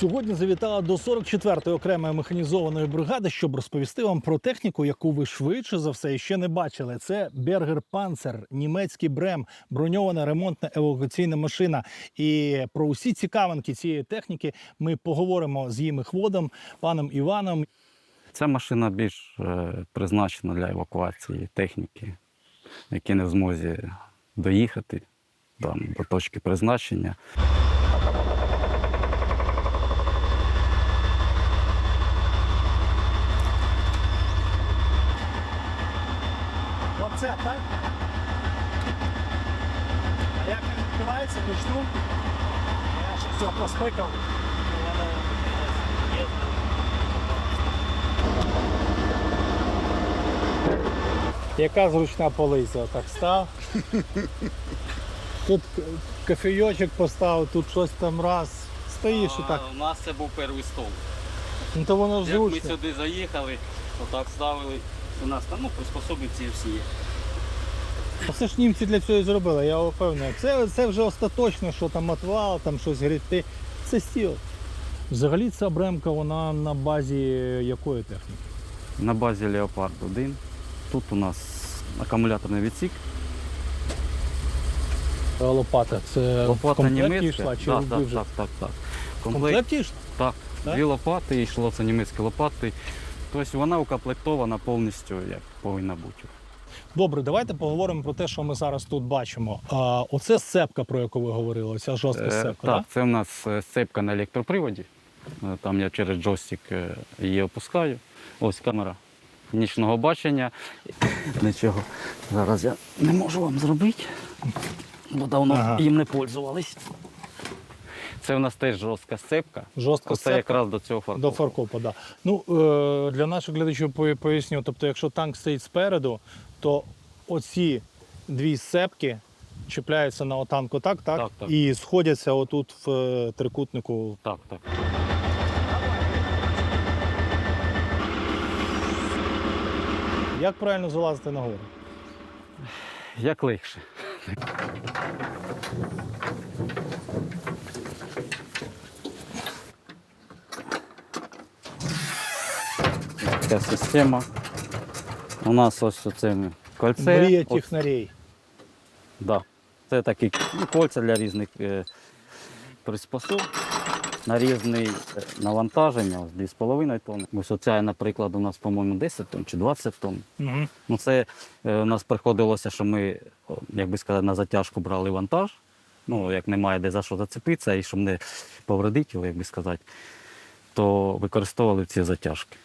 Сьогодні завітала до 44-ї окремої механізованої бригади, щоб розповісти вам про техніку, яку ви швидше за все ще не бачили. Це Бергер Панцер, німецький брем, броньована ремонтна евакуаційна машина. І про усі цікавинки цієї техніки ми поговоримо з її хводом, паном Іваном. Ця машина більш е, призначена для евакуації техніки, які не в змозі доїхати там, до точки призначення. Оце, так? А як він відкривається, почну? Я ще все поспикав. Яка зручна полиця, так став. Тут кофейочок поставив, тут щось там раз. Стоїш і так. У нас це був перший стол. Ну то воно ж Як ми зручно. сюди заїхали, отак ставили. У нас там ну, приспособиці всі є. Все ж німці для цього і зробили, я впевнений. Це, це вже остаточно, що там отвал, там щось гріти. Це стіл. Взагалі ця бремка, вона на базі якої техніки? На базі Леопард 1. Тут у нас акумуляторний відсік. Е, Лопата. Це в комплекті німецька. йшла, чи так, так, вже? так, так, так. В комплекті йшла? так, Так? дві лопати, йшло це німецькі лопати. Тобто вона укомплектована повністю, як повинна бути. Добре, давайте поговоримо про те, що ми зараз тут бачимо. А, оце сцепка, про яку ви говорили, ця жорстка Е, сцепка. так, так? це в нас е, сцепка на електроприводі. Е, Там я через джойстик е, її опускаю. Ось камера нічного бачення. Нічого зараз я не можу вам зробити, бо давно Ага. їм не пользувались. Це в нас теж жорстка сцепка. Жорстка сцепка. якраз до цього фаркопу. До фаркопа. Да. Ну, е, для наших глядачів поясню, тобто, якщо танк стоїть спереду, то оці дві сцепки чіпляються на танку так, так, Так, так. і сходяться отут в е, трикутнику. Так, так. Як правильно залазити нагору? Як легше. Ця система. У нас ось оце кольце. Мрія технарей. да. Це такі ну, кольця для різних е, приспособ. На різне е, навантаження, ось 2,5 тонни. Ось оця, наприклад, у нас, по-моєму, 10 тонн чи 20 тонн. Угу. Ну, це е, у нас приходилося, що ми, як би сказати, на затяжку брали вантаж. Ну, як немає де за що зацепитися, і щоб не повредити його, як би сказати, то використовували ці затяжки.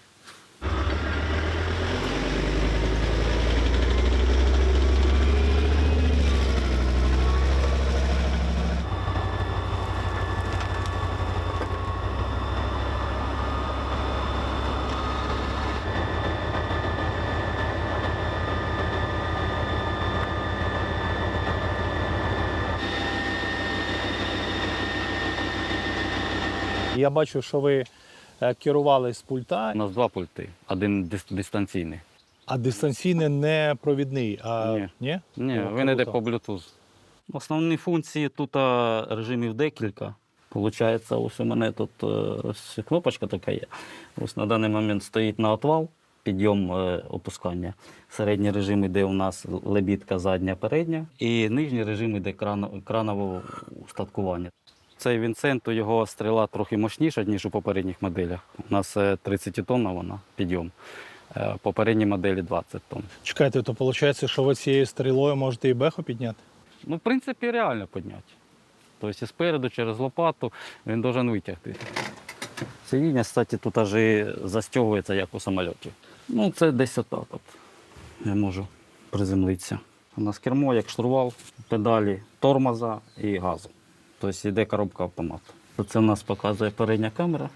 Я бачу, що ви е, керували з пульта, У нас два пульти, один дистанційний. а дистанційний не провідний. А... Ні. Ні? Ні, О, він йде по Bluetooth. Основні функції тут режимів декілька. Получається, ось у мене тут е, ось кнопочка така є. Ось на даний момент стоїть на отвал, підйом е, опускання. Середній режим йде у нас лебідка задня, передня. І нижній режим йде кран, кранове устаткування. Цей Вінсент, його стріла трохи мощніша, ніж у попередніх моделях. У нас е, 30 тонна вона, підйом. Е, Попередні моделі 20 тонн. Чекайте, то виходить, що ви цією стрілою можете і беху підняти? Ну, в принципі, реально підняти. Тобто і спереду через лопату він должен витягти. Сидіння, кстати, тут аж і застягується, як у самольоті. Ну, це десь отак. От. Я можу приземлитися. У нас кермо, як штурвал, педалі тормоза і газу. Тобто йде коробка автомату. Це у нас показує передня камера.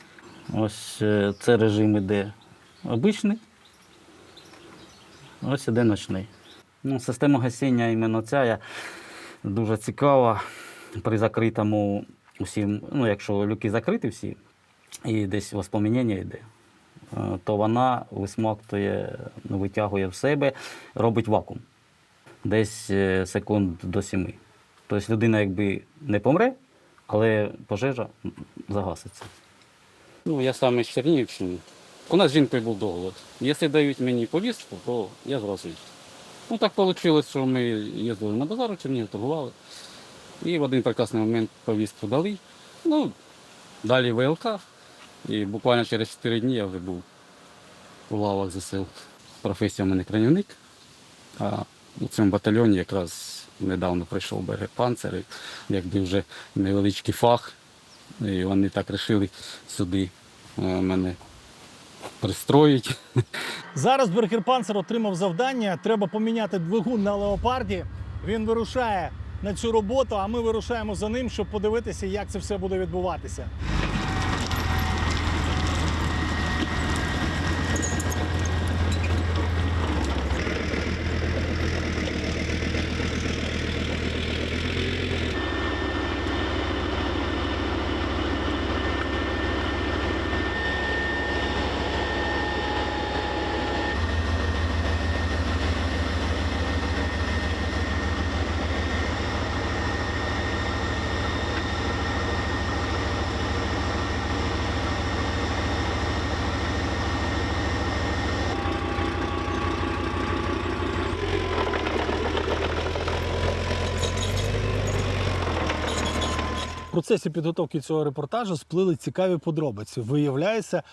Ось е, це режим іде обичний. Ось іде ночний. Ну, система гасіння іменно ця дуже цікава. При закритому усім, ну, якщо люки закриті всі, і десь воспомінення йде, е, то вона висмоктує, витягує в себе, робить вакуум. Десь е, секунд до сіми. Тобто людина якби не помре, але пожежа загаситься. Ну, я саме з Чернігівщини. У нас з жінкою був договор. Якщо дають мені повістку, то я зразу. Ну так вийшло, що ми їздили на базар Чернігів, торгували. І в один прекрасний момент повістку дали. Ну, далі ВЛК. І буквально через 4 дні я вже був у лавах ЗСУ. Професія в мене кранівник. А у цьому батальйоні якраз недавно прийшов БГ Панцер, якби вже невеличкий фах. І вони так вирішили сюди е, мене пристроїть. Зараз Бергер Панцер отримав завдання. Треба поміняти двигун на леопарді. Він вирушає на цю роботу, а ми вирушаємо за ним, щоб подивитися, як це все буде відбуватися. Процесі підготовки цього репортажу сплили цікаві подробиці. Виявляється,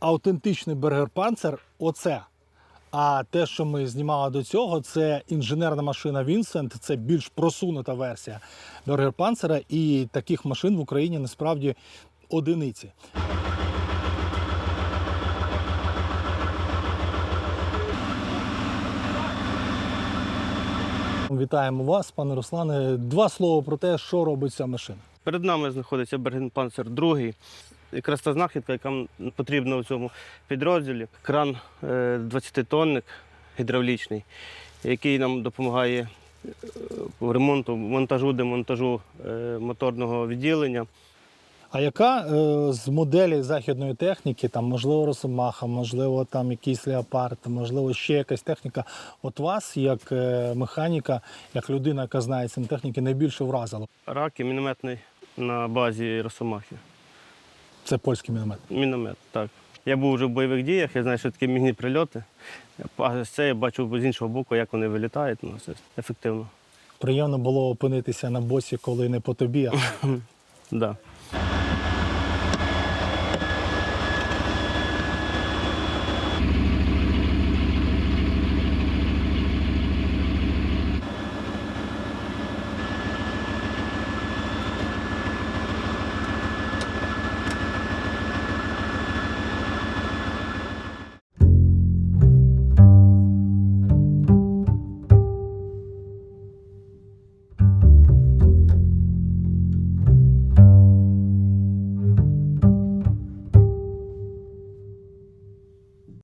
автентичний Бергер Панцер оце. А те, що ми знімали до цього, це інженерна машина Вінсент, це більш просунута версія Бергер Панцера, і таких машин в Україні насправді одиниці. Вітаємо вас, пане Руслане. Два слова про те, що робить ця машина. Перед нами знаходиться Бергенпанцер 2. Якраз та знахідка, яка потрібна у цьому підрозділі. Кран 20-тонник гідравлічний, який нам допомагає е, в ремонту, монтажу, демонтажу е, моторного відділення. А яка е, з моделей західної техніки, там можливо Росомаха, можливо, там якийсь леопард, можливо, ще якась техніка, от вас, як е, механіка, як людина, яка знає цим техніки, найбільше вразила? Рак і мінометний на базі Росомахи. Це польський міномет. Міномет, так. Я був вже в бойових діях, я знаю, що таке мігні прильоти. А це я бачу з іншого боку, як вони вилітають. Ну, це ефективно. Приємно було опинитися на боці, коли не по тобі, а Да.